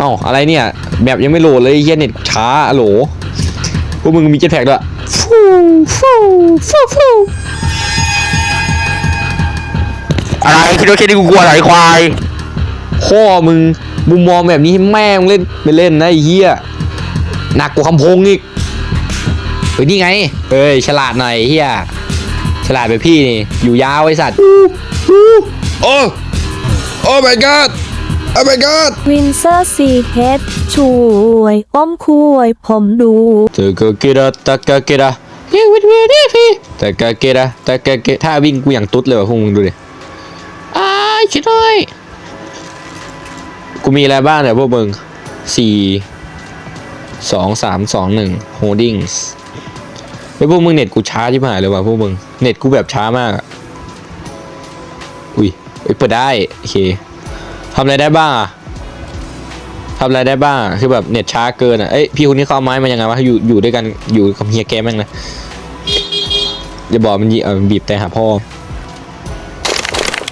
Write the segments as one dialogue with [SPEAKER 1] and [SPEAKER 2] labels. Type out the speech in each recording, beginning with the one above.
[SPEAKER 1] เอ้าอะไรเนี่ยแบบยังไม่โหลดเลยเฮียเน็ตช้าอะโหลพวกมึงมีเจ็ตแพ็กด้วยฟูฟูฟูฟู
[SPEAKER 2] อะไรคิดว่าแค่นี้กูกลัวเหรอไอ้ควาย
[SPEAKER 1] พ่อมึงมุมมองแบบนี้ให้แม่มึงเล่นไม่เล่นนะไอ้เฮียหนักกว่าคำพงอีกเฮ้ยนี่ไงเอ้ยฉลาดหน่อยไอ้เฮียฉลาดไปพี่นี่อยู่ยาวไอสัตว์
[SPEAKER 3] โอ้โอ้ my god โอ้ my god
[SPEAKER 4] วินเซอร์ซีเฮดช่วยอ้อมคุยผมดู
[SPEAKER 1] เธอก็เกระตะกะเกระเฮ้ยวิดวิดพี่ตะกะเกระตะกะเกระถ้าวิ่งกูอย่างตุ๊ดเลยว่ะพวกมึงดูดิอ้ายชิดเลยกูมีอะไรบ้างเนี่ยพวกมึงสี่สองสามสองหนึ่งโฮดิ้งไอ้ยพวกมึงเน็ตกูช้าที่หายเลยว่ะพวกมึง เน็ตกูแบบช้ามากอะอุ้ยเอ้ยเปิดได้ โอเค ทำอะไรได้บ้างอะทำอะไรได้บ้างอะคือแบบเน็ตช้าเกินอะเอ้ยพี่คนนี้เขาเอาไม้มายังไงวะอยู่อยู่ด้วยกันอยู่กับเฮียแกแม่งนะอย่าบอกมันยิเออบีบแต่หาพ่อ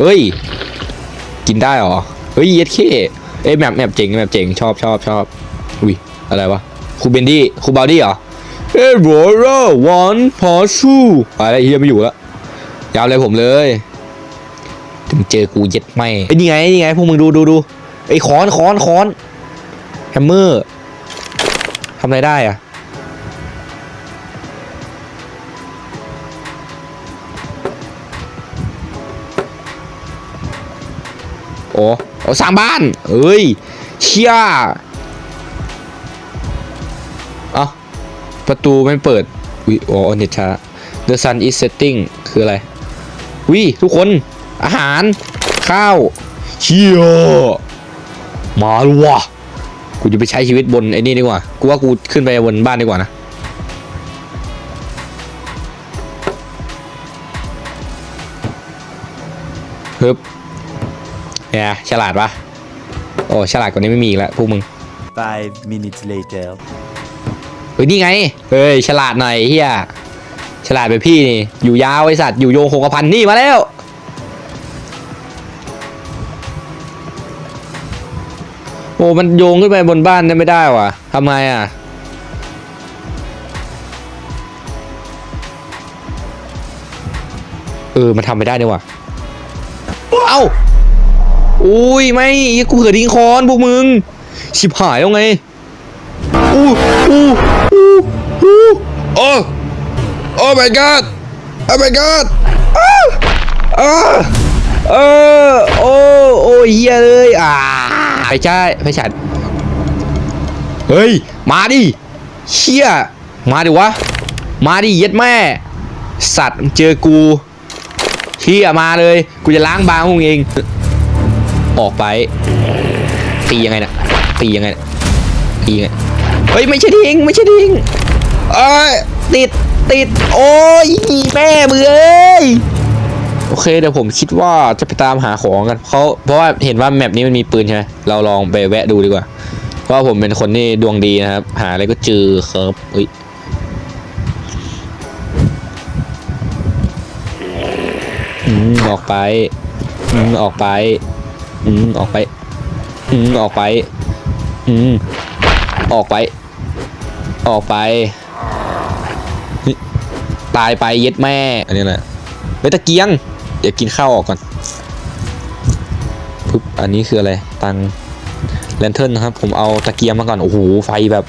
[SPEAKER 1] เอ้ย กินได้หรอเฮ้ยเย็ดเคเอ้ยแมปแมปเจ๋งแมปเจ๋งชอบชอบชอบอุ้ยอะไรวะครูเบนดี้ครูบาวดี้เหรอเอ้ยบอร์วันพอชูไปแล้วเฮียไม่อยู่แล้วยาวเลยผมเลย ถึงเจอกูเย็ดไม่ไอ้นี่ไงนี่ไงพวกมึงดูดูดูไอ้ค้อนค้อนค้อนแฮมเมอร์ทำอะไรได้อะโอ้โอ้สร้างบ้าน เอ้ย เชี่ยเอาประตูไม่เปิดวิโอ้เน็ตช้า The sun is setting คืออะไรวิทุกคน อาหาร ข้าวเชี่ยมาแล้ววะกูจะไปใช้ชีวิตบนไอ้นี่ดีกว่า กูว่ากูขึ้นไปบนบ้านดีกว่านะฮึบเนี่ยฉลาดปะโอ้ฉลาดกว่านี้ไม่มีอีกแล้วพวกมึง
[SPEAKER 5] Five minutes later.
[SPEAKER 1] เฮ้ยนี่ไง เฮ้ยฉลาดหน่อยเฮียฉลาดไปพี่นี่ อยู่ยาวไอสัตว์อยู่โยงคงกระพันนี่มาแล้ว โอ้มันโยงขึ้นไปบนบ้านได้ไม่ได้ว่ะทำไมอะ เออ มันทำไม่ได้เนี่ยว่ะ เอ้า อุ้ย ไม่กูเกิดทิ้งคอนพวกมึง ชิบหายแล้วไง อู้อู้อู้อู้
[SPEAKER 3] โอ้โอ้ my god โอ้ my god
[SPEAKER 1] อ้าเออ โอ้ โอ้เฮียเลย อ่า ไปใช่ไปฉัดเฮ้ย มาดิเชี่ยมาดิวะ มาดิเย็ดแม่ สัตว์เจอกูเชี่ยมาเลย กูจะล้างบางพวกมึงเอง ออกไป ตียังไงนะตียังไงนะตียังไงเฮ้ย ไม่ใช่ทิ้งไม่ใช่ทิ้ง
[SPEAKER 3] เอ้ย
[SPEAKER 1] ติดติด โอ้ยแม่มือเอ้ย โอเคเดี๋ยวผมคิดว่าจะไปตามหาของกันเขาเพราะว่าเห็นว่าแมปนี้มันมีปืนใช่ไหมเราลองไปแวะดูดีกว่าเพราะว่าผมเป็นคนที่ดวงดีนะครับ หาอะไรก็เจอครับเอ้ยอืมออกไปอืมออกไปอืมออกไปอืมออกไปอืมออกไป ออกไป ตายไปเย็ดแม่ อันนี้แหละเฮ้ยตะเกียง เดี๋ยวกินข้าวออกก่อนปึ๊บอันนี้คืออะไร ตังแลนเทิร์นนะครับ ผมเอาตะเกียงมาก่อน โอ้โห ไฟแบบ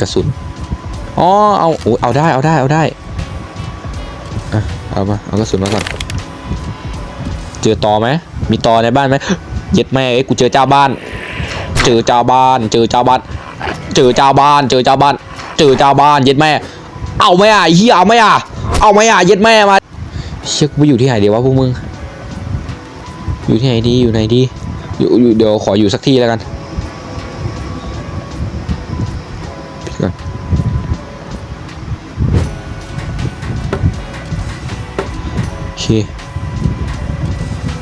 [SPEAKER 1] กระสุน อ๋อ เอาโอ้เอาได้ เอาได้ เอาได้อะเอามา เอากระสุนมาก่อน เจอตอไหม มีตอในบ้านไหมเย็ดแม่เอ้กูเจอเจ้าบ้าน เจอเจ้าบ้าน เจอเจ้าบ้าน เจอเจ้าบ้าน เจอเจ้าบ้าน เจอเจ้าบ้าน เย็ดแม่ เอาไหมอะเฮียเอาไหมอะ เอาไหมอะ เย็ดแม่มา เชือกไปอยู่ที่ไหนเดี๋ยววะพวกมึง อยู่ที่ไหนดีอยู่ไหนดีอยู่อยู่เดี๋ยวขออยู่สักที่แล้วกันก่อนโอเค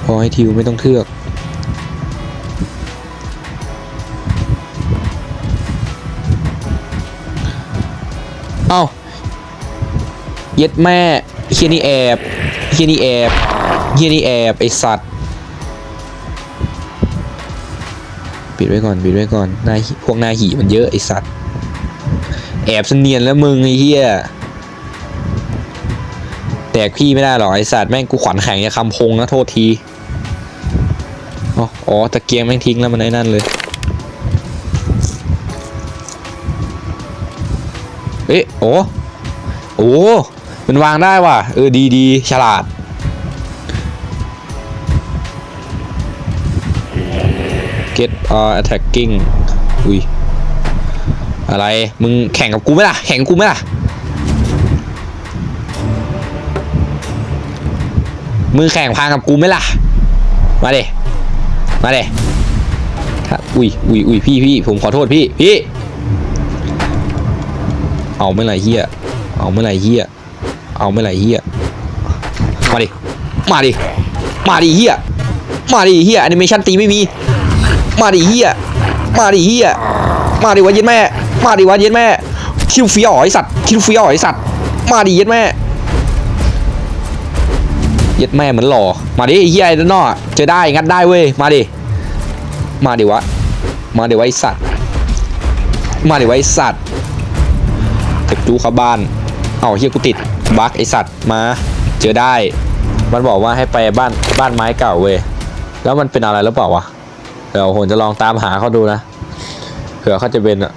[SPEAKER 1] พอให้ทิวไม่ต้องเทือกเอ้าเย็ดแม่ เฮียนี่แอบเฮียนี่แอบเฮียนี่แอบไอสัตว์ ปิดไว้ก่อนปิดไว้ก่อนหน้าหิพวกหน้าหีมันเยอะไอสัตว์ แอบเสนียนแล้วมึงไอเหี้ยแตกพี่ไม่ได้หรอกไอสัตว์แม่งกูขวัญแข็งจะคำพงนะโทษทีอ๋ออ๋อตะเกียงแม่งทิ้งแล้วมันไอ้นั่นเลยเอ๊ะโอ้โอ้ มันวางได้ว่ะ เออดีดีฉลาด get or attacking อุ้ย อะไร มึงแข่งกับกูไหมล่ะ แข่งกูไหมล่ะมือแข่งพังกับกูไหมล่ะ มาเดมาเดอุ้ยอุ้ยอุ้ยพี่พี่ผมขอโทษพี่ พี่ เอาไม่ไรเฮียเอาไม่ไรเฮีย เอาไม่ไรเฮียมาดิ มาดิ มาดิเฮียมาดิเฮียแอนิเมชันตีไม่มี มาดิเฮียมาดิเฮียมาดิวะเย็นแม่ มาดิวะเย็นแม่ คิวฟีอ๋อไอสัตว์ คิวฟีอ๋อไอสัตว์ มาดิเย็นแม่ เย็ดแม่เหมือนหล่อ มาดิเฮียไอ้ด้านนอกเจอได้ งัดได้เว้ย มาดิ มาดิวะ มาดิวะไอสัตว์ มาดิวะไอสัตว์เก็บจูเข้าบ้าน เอาเฮียกูติด บักไอสัตว์มา เจอได้ มันบอกว่าให้ไปบ้านบ้านไม้เก่าเว้ยแล้วมันเป็นอะไรหรือเปล่าวะเดี๋ยวผมจะลองตามหาเขาดูนะเผื่อเขาจะเป็นอะ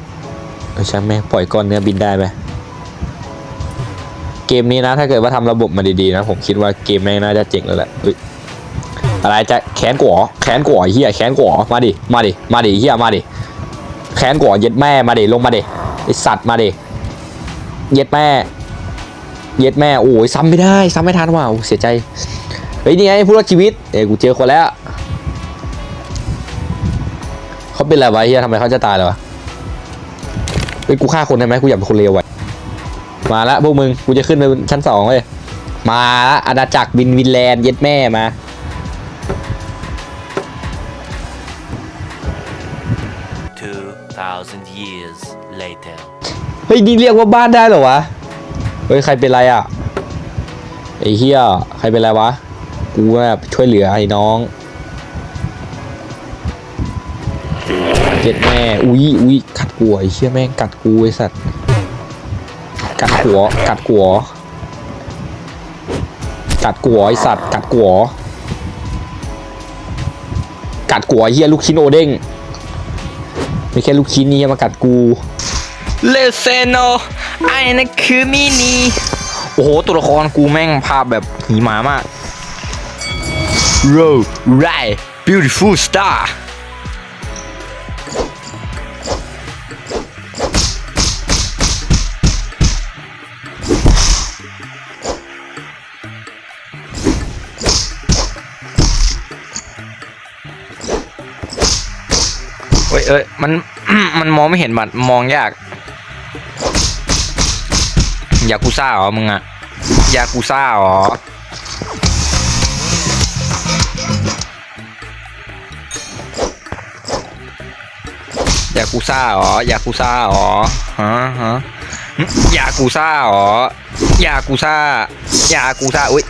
[SPEAKER 1] เออช่างแม่งปล่อยก้อนเนื้อบินได้ไหมเกมนี้นะ ถ้าเกิดว่าทำระบบมาดีๆนะ ผมคิดว่าเกมแม่งน่าจะเจ๋งแล้วแหละอะไรจะแขนกูเหรอแขนกูเหรอเฮียแขนกูเหรอมาดิมาดิมาดิเฮียมาดิแขนกูเหรอเย็ดแม่มาดิลงมาดิไอสัตว์มาดิเย็ดแม่ เย็ดแม่โอ้ยซ้ำไม่ได้ซ้ำไม่ทันว่ะโอ้เสียใจเฮ้ยนี่ไงผู้รอดชีวิตเอ้ยกูเจอคนแล้วเขาเป็นอะไรวะเฮียทำไมเขาจะตายเลยวะเฮ้ยกูฆ่าคนได้ไหมกูอยากเป็นคนเลวไว้มาละพวกมึงกูจะขึ้นไปชั้นสองเลยมาละอาณาจักรบินวินแลนด์เย็ดแม่มา
[SPEAKER 5] 2,000 years later.
[SPEAKER 1] เฮ้ยนี่เรียกว่าบ้านได้เหรอวะเฮ้ยใครเป็นไรอะไอ้เฮียใครเป็นไรวะ กูแบบช่วยเหลือไอ้น้องเจ็ดแม่อุ้ยอุ้ยกัดกัวไอ้เชี่ยแม่งกัดกูไอ้สัตว์กัดหัวกัดกัวกัดกัวไอ้สัตว์กัดกัวกัดกัวไอ้เฮียลูกชิ้นโอเด้งไม่แค่ลูกชิ้นนี่มากัดกู
[SPEAKER 2] เลเซโน ไอ้นั่นคือมินีโอ้โห ตัวละครกูแม่งภาพแบบหีหมามาก Row right beautiful star เฮ้ยเอ้ยมัน มันมองไม่เห็นบัตรมองยาก ยากูซ่าเหรอมึงอะยากูซ่าเหรอยากูซ่าเหรอ ยากูซ่าเหรอ ฮะฮะยากูซ่าเหรอ ยากูซ่า ยากูซ่า อุ้ย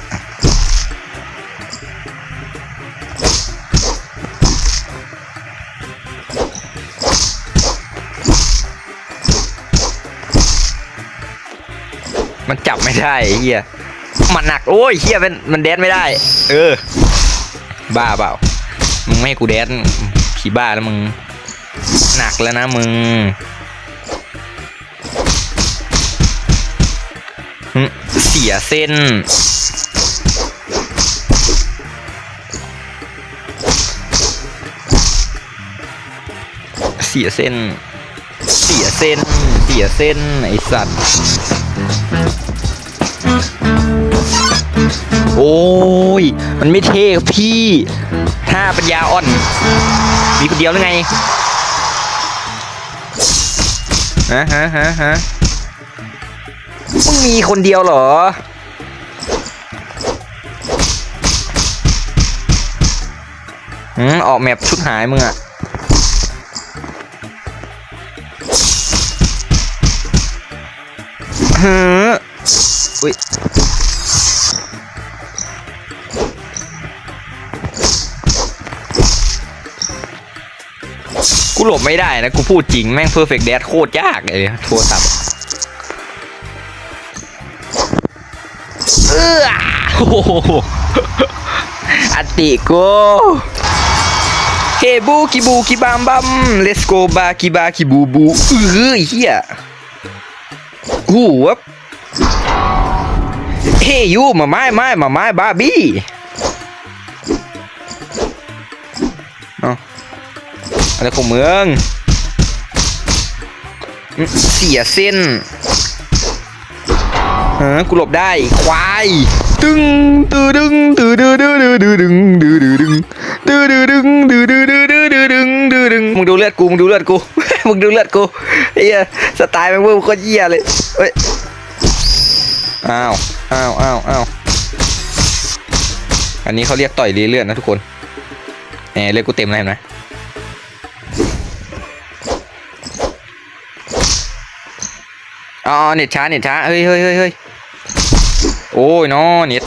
[SPEAKER 2] มันจับไม่ได้เฮียมันหนักโอ้ยเฮียเป็นมันแดนไม่ได้ เออ บ้าเปล่ามึงไม่ให้กูแดนผีบ้าแล้วมึง หนักแล้วนะมึงเสียเส้น เสียเส้น เสียเส้น เสียเส้นไอสัตว์ โอ้ย มันไม่เท่พี่ถ้าปัญญาอ่อน มีคนเดียวหรือไงฮะฮะฮะฮะมึงมีคนเดียวเหรอ อืม ออกแมปชุดหายมึงอะฮึ อุ้ย
[SPEAKER 1] กูหลบไม่ได้นะ กูพูดจริงแม่งเพอร์เฟกต์แดดโคตรยากเลยโทรศัพท์เอออติโกเฮบูกิบูกิบามบัม let's go บากิบากิบูบูเออเฮียหูวับ เฮยูมาไม้ไม้มาไม้บาร์บี้เอ้าอะไรของเมืองอืมเสียเส้นเออกูหลบได้ควายตึงตือดึงตือดือดือดือดือดึงดือดือดึงตือดือดึงดือดือดือดือดือดึงดือดึงมึงดูเลือดกูมึงดูเลือดกูมึงดูเลือดกูเฮียสไตล์ม่งเวิร์โคตรเหี้ยเลยเฮ้ยอ้าว อ้าวอ้าวอ้าวอันนี้เขาเรียกต่อยรีเลือดนะทุกคนแหมเลือดกูเต็มแล้วเห็นไหมอ๋อเน็ตช้าเน็ตช้าเฮ้ยเฮ้ยเฮ้ยเฮ้ยโอ้ยน้อเน็ต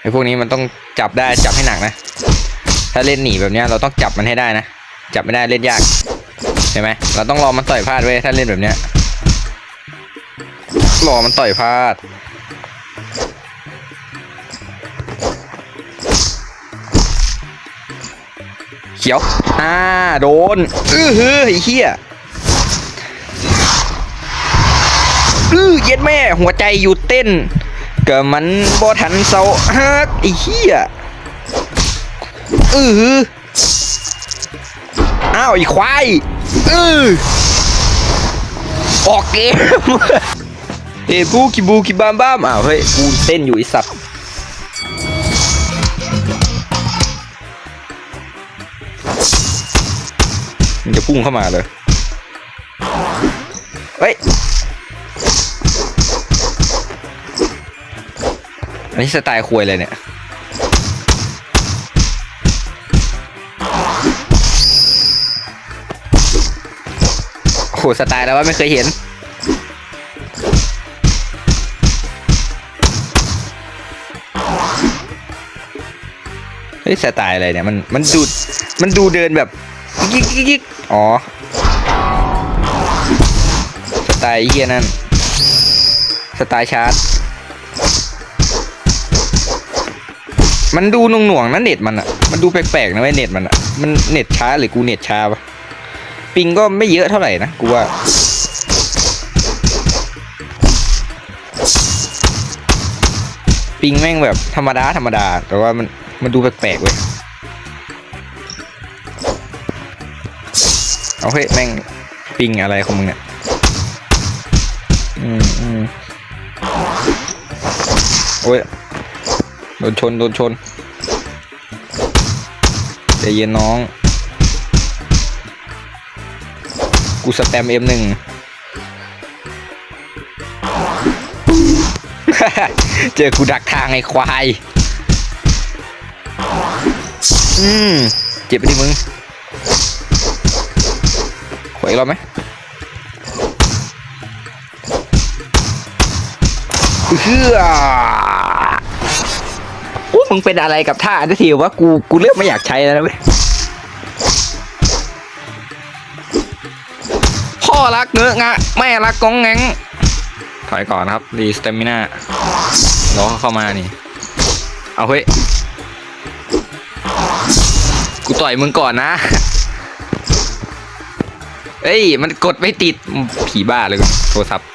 [SPEAKER 1] ไอ้พวกนี้มันต้องจับได้จับให้หนักนะ ถ้าเล่นหนีแบบเนี้ยเราต้องจับมันให้ได้นะ จับไม่ได้เล่นยาก เห็นไหมเราต้องรอมันต่อยพลาดเว้ยถ้าเล่นแบบเนี้ยรอมันต่อยพลาดเขียวอ่าโดนอื้อฮือไอ้เหี้ยอื้อเย็ดแม่หัวใจหยุดเต้นก็มันบ่ทันเศร้าฮักไอ้เหี้ยอื้อฮืออ้าวไอ้ควาย อือออกเกมเฮ้บูกิบูกิบามบามอ้าวเฮ้ยกูเต้นอยู่ไอสัตว์มันจะพุ่งเข้ามาเลย เฮ้ยอันนี้สไตล์ควยเลยเนี่ย หสไตล์แล้วว่าไม่เคยเห็น เฮ้ยสไตล์อะไรเนี่ยมันมันดูมันดูเดินแบบยิกยิกยิกอ๋อ สไตล์เฮียนั่น สไตล์ชาร์จ มันดูหน่งหน่วงๆนะเน็ตมันอะมันดูแปลกๆนะเว้ยเน็ตมันอะมันเน็ตช้าหรือกูเน็ตช้าปะ ปิงก็ไม่เยอะเท่าไหร่นะกูว่าปิงแม่งแบบธรรมดาธรรมดา แต่ว่ามันมันดูแปลกๆเว้ยเอาเฮ้ยแม่งปิงอะไรของมึงเนี่ยอืมอืมโอ้ยโดนชนโดนชนใจเย็นน้อง กูสแปมเอ็มหนึ่งเจอกูดักทางไอ้ควาย อืม เจ็บไปดิมึงขออีกรอบไหมเฮือโอ้มึงเป็นอะไรกับท่าอันทีวะ กู กูเริ่มไม่อยากใช้แล้วนะเว้ย พ่อรักเงอะงะแม่รักกองแงงถอยก่อนนะครับดีสเตมิน่ารอเขาเข้ามานี่ เอาเฮ้ย กูต่อยมึงก่อนนะ เอ้ย มันกดไม่ติด ผีบ้าเลยโทรศัพท์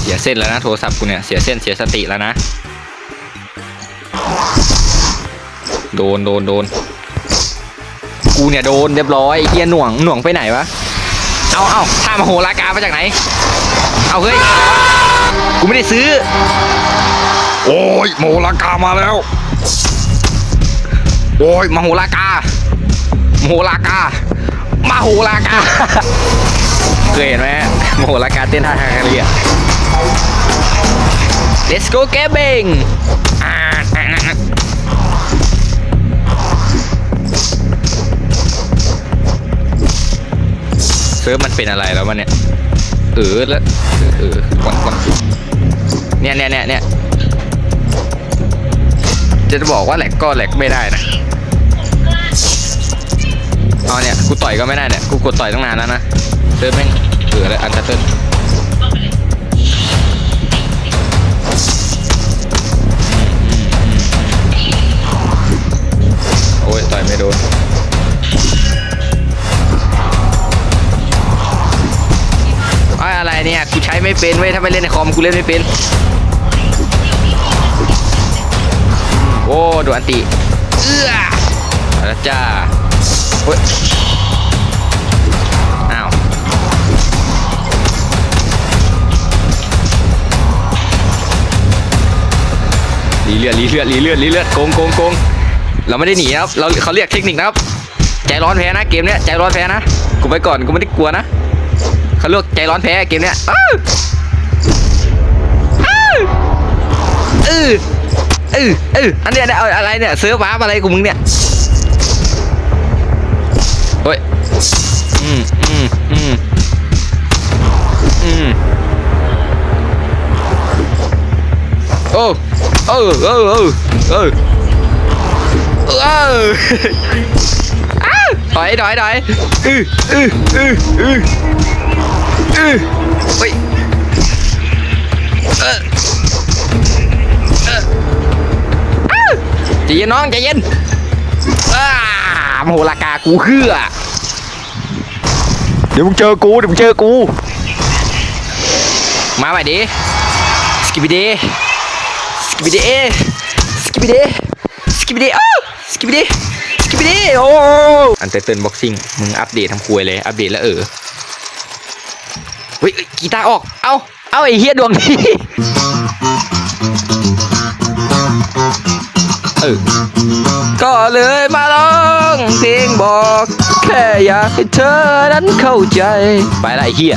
[SPEAKER 1] เสียเส้นแล้วนะ โทรศัพท์กูเนี่ย เสียเส้นเสียสติแล้วนะ โดนโดนโดน กูเนี่ยโดนเรียบร้อยไอ้เฮียหน่วงหน่วงไปไหนวะ เอาเอาท่ามาโหรากามาจากไหน เอาเฮ้ย กูไม่ได้ซื้อ
[SPEAKER 6] โอ้ยโมลากามาแล้ว
[SPEAKER 1] โอ้ยมาโหรากามาโหรากามาโหรากา เคยเห็นไหมมาโหรากาเต้นท่าทางกันเลยอะ Let's go gaming อ่าอ่า เซิร์ฟมันเป็นอะไรแล้วมันเนี่ย เออแล้วเออเออก่อนก่อนเนี่ยเนี่ยเนี่ยเนี่ยจะบอกว่าแหลกก็แหลกไม่ได้นะเอาเนี่ยกูต่อยก็ไม่ได้เนี่ยกูกดต่อยตั้งนานแล้วนะเติร์นแม่งเออแล้วอันเติร์นโอ้ยต่อยไม่โดน เนี่ยกูใช้ไม่เป็นเว้ยถ้าไม่เล่นในคอมกูเล่นไม่เป็น โอ้ดนอันติเอื้อแล้วจ้าเฮ้ยอ้าวรีเลือดรีเลือดรีเลือดรีเลือดโกงโกงโกงเราไม่ได้หนีครับเราเขาเรียกเทคนิคนะครับ ใจร้อนแพ้นะเกมเนี้ยใจร้อนแพ้นะกูไปก่อนกูไม่ได้กลัวนะ เขาเรียกใจร้อนแพ้เกมเนี้ยอ้าวอ้าวเออเออเอออันเนี้ยเนี่ยเอาอะไรเนี่ยเซิร์ฟวาร์ปอะไรกูมึงเนี่ยเฮ้ยอืมอืมอืมอืมโอ้เออเออเออเออเอออ้าวถอยถอยถอยอืออืออืออือ อเฮ้ยเออเออใจเย็นน้องใจเย็นอ้ามโหรากากูเฮือเดี๋ยวมึงเจอกูเดี๋ยวมึงเจอกู มาใหม่ดิสกิปปี้ดสกิปปี้ดสกิปปี้ดสกิปปี้ดอ้สกิปปี้ดสกิปปี้ดโอ้อันเตอร์เติร์นบ็อกซิ่งมึงอัปเดตทำควยเลย อัปเดตแล้วเออ กีตาร์ออก เอาเอาไอ้เฮียดวงนี้เออก็เลยมาลองเพลงบอก แค่อยากให้เธอนั้นเข้าใจ ไปละไอ้เฮีย